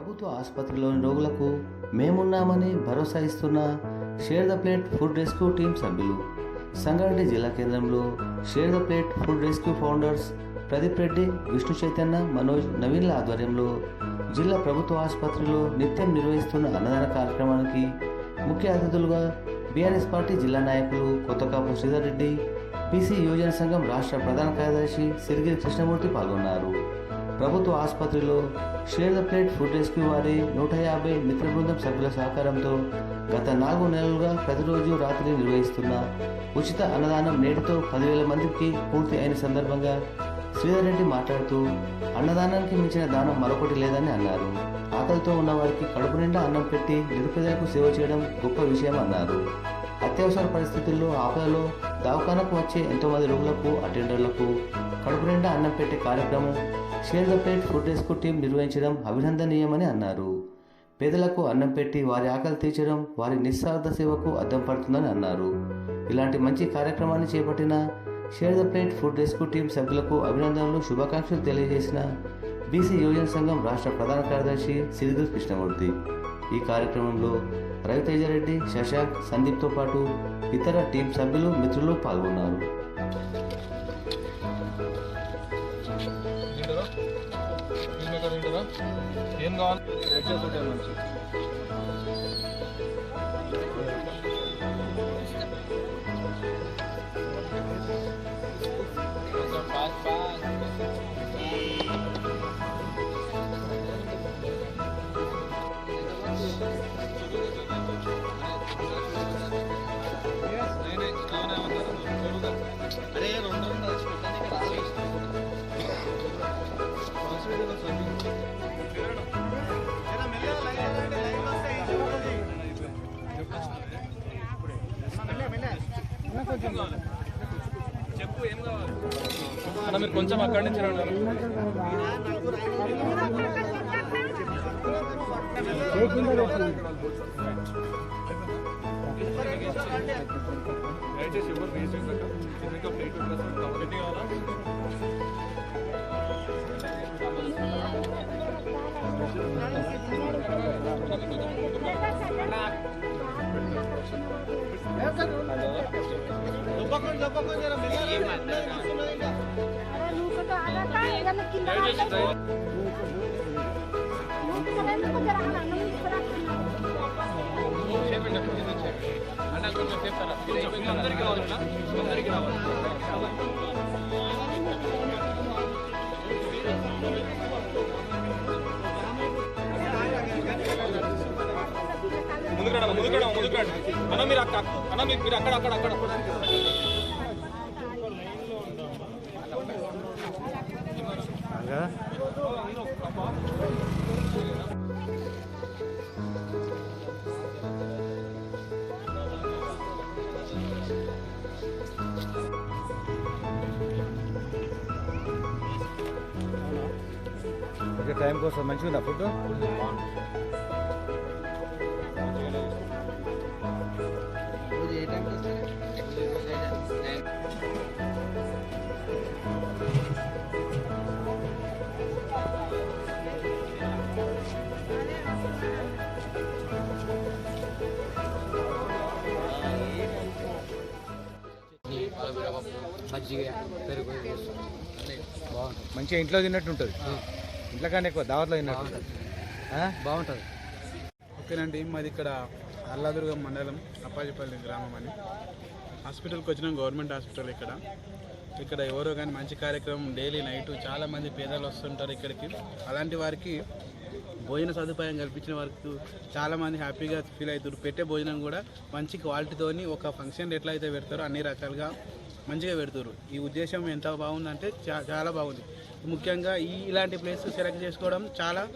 ప్రభుత్వ ఆసుపత్రిలోని రోగులకు మేమున్నామని భరోసా ఇస్తున్న share the plate food rescue team సభ్యులు సంగారెడ్డి జిల్లా కేంద్రంలో share the plate food rescue founders Pradeep Reddy Vishnu Chaitanya Manoj నవీన్ల ఆధ్వర్యంలో జిల్లా ప్రభుత్వ ఆసుపత్రిలో నిత్యం నిర్వహిస్తున్న అన్నదాన కార్యక్రమానికి ముఖ్య అతిథులుగా బీఆర్ఎస్ పార్టీ జిల్లా నాయకులు కొత్తకాపు శ్రీధర్ రెడ్డి బీసీ యువజన సంఘం రాష్ట్ర ప్రధాన కార్యదర్శి సిరిగిరి కృష్ణమూర్తి పాల్గొన్నారు. ప్రభుత్వ ఆసుపత్రిలో share the plate food rescue వారి నూట యాభై మిత్ర బృందం సభ్యుల సహకారంతో గత నాలుగు నెలలుగా ప్రతిరోజు రాత్రి నిర్వహిస్తున్న ఉచిత అన్నదానం నేటితో పదివేల మందికి పూర్తి అయిన సందర్భంగా శ్రీధర్ రెడ్డి మాట్లాడుతూ అన్నదానానికి మించిన దానం మరొకటి లేదని అన్నారు. ఆకలితో ఉన్న వారికి కడుపు నిండా అన్నం పెట్టి నిరుపేదలకు సేవ చేయడం గొప్ప విషయం అన్నారు. అత్యవసర పరిస్థితుల్లో ఆపదలో దవాఖానకు వచ్చే ఎంతోమంది రోగులకు అటెండర్లకు నిండా అన్నం పెట్టే కార్యక్రమం share the plate food rescue team నిర్వహించడం అభినందనీయమని అన్నారు. పేదలకు అన్నం పెట్టి వారి ఆకలి తీర్చడం వారి నిస్వార్థ సేవకు అద్దం పడుతుందని అన్నారు. ఇలాంటి మంచి కార్యక్రమాన్ని చేపట్టిన share the plate food rescue team సభ్యులకు అభినందనలు శుభాకాంక్షలు తెలియజేసిన బీసీ యువజన సంఘం రాష్ట్ర ప్రధాన కార్యదర్శి సిరిగిరి కృష్ణమూర్తి. ఈ కార్యక్రమంలో రవితేజరెడ్డి శశాంక్ సందీప్తో పాటు ఇతర టీం సభ్యులు మిత్రులు పాల్గొన్నారు. తింటారా ఫిల్ మేకర్ తింటారా ఏం కావాలి చెప్పు ఏం కావాలి అన్న మీరు కొంచెం అక్కడి నుంచి రండి దయచేసి ఎవరు ఫేస్ చేయకండి. ఇంకా ప్లేట్ ఉంటుంది ఎన్ని కావాలా अरे అన్న కొంచెం చెప్తారా అందరికీ రావాలి అందరికీ రావాలి ముందుకు రండి ముందుకు రండి ముందుకు రండి అన్న మీరు అక్కడ అన్న మీరు మీరు అక్కడ అక్కడ అక్కడ. ఓకే టైం కోసం మంచిగా ఉందా ఫుడ్ మజ్జిగ పెరుగు బాగుంటుంది. మంచిగా ఇంట్లో తిన్నట్టు ఉంటుంది. ఇంట్లో కానీ ఎక్కువ దావట్లో తిన్నట్టు? బాగుంటుంది. ఓకేనండి మాది ఇక్కడ అల్లాదుర్గం మండలం అప్పాజిపల్లి గ్రామం అని. హాస్పిటల్కి వచ్చినాం గవర్నమెంట్ హాస్పిటల్ ఇక్కడ. ఇక్కడ ఎవరో కానీ మంచి కార్యక్రమం డైలీ నైట్ చాలా మంది పేదలు వస్తుంటారు ఇక్కడికి. అలాంటి వారికి భోజన సదుపాయం కల్పించిన వారికి చాలా మంది హ్యాపీగా ఫీల్ అవుతారు పెట్టే భోజనం కూడా మంచి క్వాలిటీతోని ఒక ఫంక్షన్ ఎట్లా అయితే పెడతారో అన్ని రకాలుగా మంచిగా పెడుతున్నారు ఈ ఉద్దేశం ఎంత బాగుందంటే చా- చాలా బాగుంది. ముఖ్యంగా ఈ ఇలాంటి ప్లేస్ సెలెక్ట్ చేసుకోవడం చాలా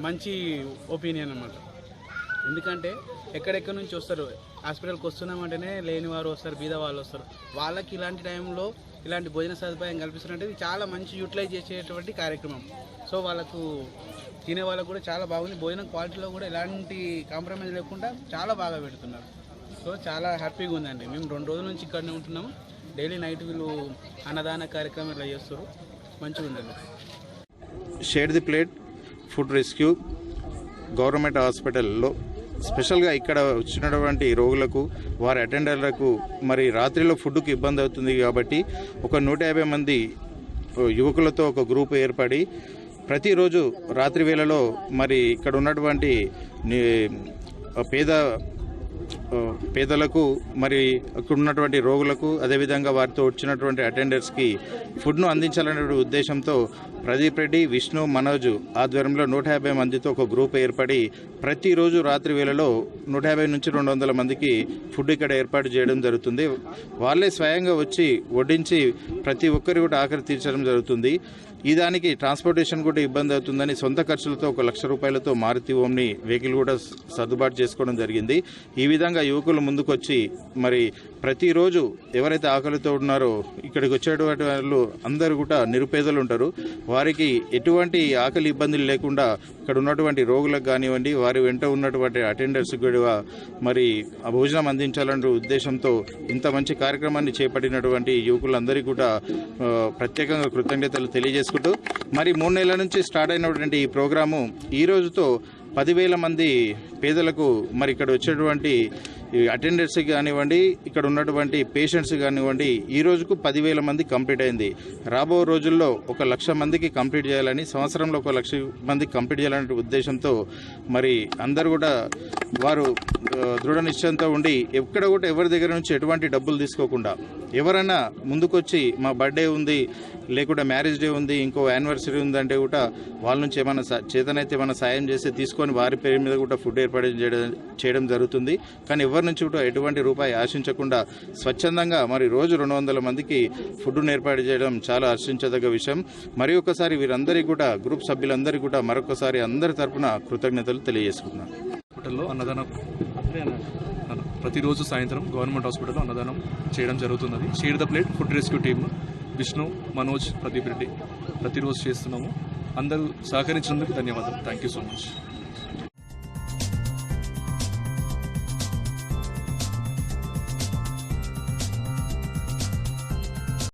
మంచి ఒపీనియన్ అన్నమాట. ఎందుకంటే ఎక్కడెక్కడి నుంచి వస్తారు? హాస్పిటల్కి వస్తున్నామంటేనే లేని వారు వస్తారు బీద వాళ్ళు వస్తారు. వాళ్ళకి ఇలాంటి టైంలో ఇలాంటి భోజన సదుపాయం కల్పిస్తున్నట్టు ఇది చాలా మంచి యూటిలైజ్ చేసేటువంటి కార్యక్రమం. సో వాళ్ళకు తినే వాళ్ళకు కూడా చాలా బాగుంది. భోజనం క్వాలిటీలో కూడా ఎలాంటి కాంప్రమైజ్ లేకుండా చాలా బాగా పెడుతున్నారు. సో చాలా హ్యాపీగా ఉందండి. మేము రెండు రోజుల నుంచి ఇక్కడనే ఉంటున్నాము. డైలీ నైట్ వీళ్ళు అన్నదాన కార్యక్రమం ఇలా చేస్తారు. మంచిగా ఉండండి share the plate food rescue government హాస్పిటల్లో. స్పెషల్గా ఇక్కడ వచ్చినటువంటి రోగులకు వారి అటెండర్లకు మరి రాత్రిలో ఫుడ్కి ఇబ్బంది అవుతుంది కాబట్టి ఒక నూట యాభై మంది యువకులతో ఒక గ్రూప్ ఏర్పడి ప్రతిరోజు రాత్రి వేళలో మరి ఇక్కడ ఉన్నటువంటి పేద పేదలకు మరి అక్కడ ఉన్నటువంటి రోగులకు అదేవిధంగా వారితో వచ్చినటువంటి అటెండర్స్కి ఫుడ్ను అందించాలనే ఉద్దేశంతో ప్రదీప్ రెడ్డి విష్ణు మనోజ్ ఆధ్వర్యంలో నూట యాభై మందితో ఒక గ్రూప్ ఏర్పడి ప్రతిరోజు రాత్రి వేళలో నూట యాభై నుంచి రెండు వందల మందికి ఫుడ్ ఇక్కడ ఏర్పాటు చేయడం జరుగుతుంది. వాళ్ళే స్వయంగా వచ్చి వడ్డించి ప్రతి ఒక్కరి కూడా ఆఖరి తీర్చడం జరుగుతుంది. ఈ దానికి ట్రాన్స్పోర్టేషన్ కూడా ఇబ్బంది అవుతుందని సొంత ఖర్చులతో ఒక లక్ష రూపాయలతో మారుతి ఓమ్ని వెహికల్ కూడా సర్దుబాటు చేసుకోవడం జరిగింది. ఈ విధంగా యువకులు ముందుకొచ్చి మరి ప్రతిరోజు ఎవరైతే ఆకలితో ఉన్నారో ఇక్కడికి వచ్చేటువంటి వాళ్ళు అందరూ కూడా నిరుపేదలు ఉంటారు. వారికి ఎటువంటి ఆకలి ఇబ్బందులు లేకుండా ఇక్కడ ఉన్నటువంటి రోగులకు కానివ్వండి వారి వెంట ఉన్నటువంటి అటెండర్స్ కూడా మరి ఆ భోజనం అందించాలనే ఉద్దేశంతో ఇంత మంచి కార్యక్రమాన్ని చేపట్టినటువంటి యువకులందరికీ కూడా ప్రత్యేకంగా కృతజ్ఞతలు చేసుకుంటూ మరి మూడు నెలల నుంచి స్టార్ట్ అయినటువంటి ఈ ప్రోగ్రాము ఈ రోజుతో పదివేల మంది పేదలకు మరి ఇక్కడ వచ్చేటువంటి అటెండర్స్ కానివ్వండి ఇక్కడ ఉన్నటువంటి పేషెంట్స్ కానివ్వండి ఈ రోజుకు పదివేల మంది కంప్లీట్ అయింది. రాబో రోజుల్లో ఒక లక్ష మందికి కంప్లీట్ చేయాలని సంవత్సరంలో ఒక లక్ష మందికి కంప్లీట్ చేయాలనే ఉద్దేశంతో మరి అందరు కూడా వారు దృఢ నిశ్చయంతో ఉండి ఎక్కడ కూడా ఎవరి దగ్గర నుంచి ఎటువంటి డబ్బులు తీసుకోకుండా ఎవరైనా ముందుకొచ్చి మా బర్త్డే ఉంది లేకుంటే మ్యారేజ్ డే ఉంది ఇంకో యానివర్సరీ ఉందంటే కూడా వాళ్ళ నుంచి ఏమైనా చేతనైతే ఏమైనా సాయం చేసి తీసుకొని వారి పేరు మీద కూడా ఫుడ్ ఏర్పాటు చేయడం చేయడం జరుగుతుంది. కానీ ఎవరి నుంచి కూడా ఎటువంటి రూపాయి ఆశించకుండా స్వచ్ఛందంగా మరి రోజు రెండు వందల మందికి ఫుడ్ను ఏర్పాటు చేయడం చాలా హర్షించదగ్గ విషయం. మరి ఒకసారి వీరందరికీ కూడా గ్రూప్ సభ్యులందరికీ కూడా మరొకసారి అందరి తరఫున కృతజ్ఞతలు తెలియజేసుకున్నాను హాస్పిటల్లో అన్నదానం ప్రతిరోజు సాయంత్రం గవర్నమెంట్ హాస్పిటల్లో అన్నదానం చేయడం జరుగుతున్నది. Share the plate food rescue team Vishnu Manoj Pradeep Reddy ప్రతిరోజు చేస్తున్నాము. అందరూ సహకరించినందుకు ధన్యవాదాలు. Thank you so much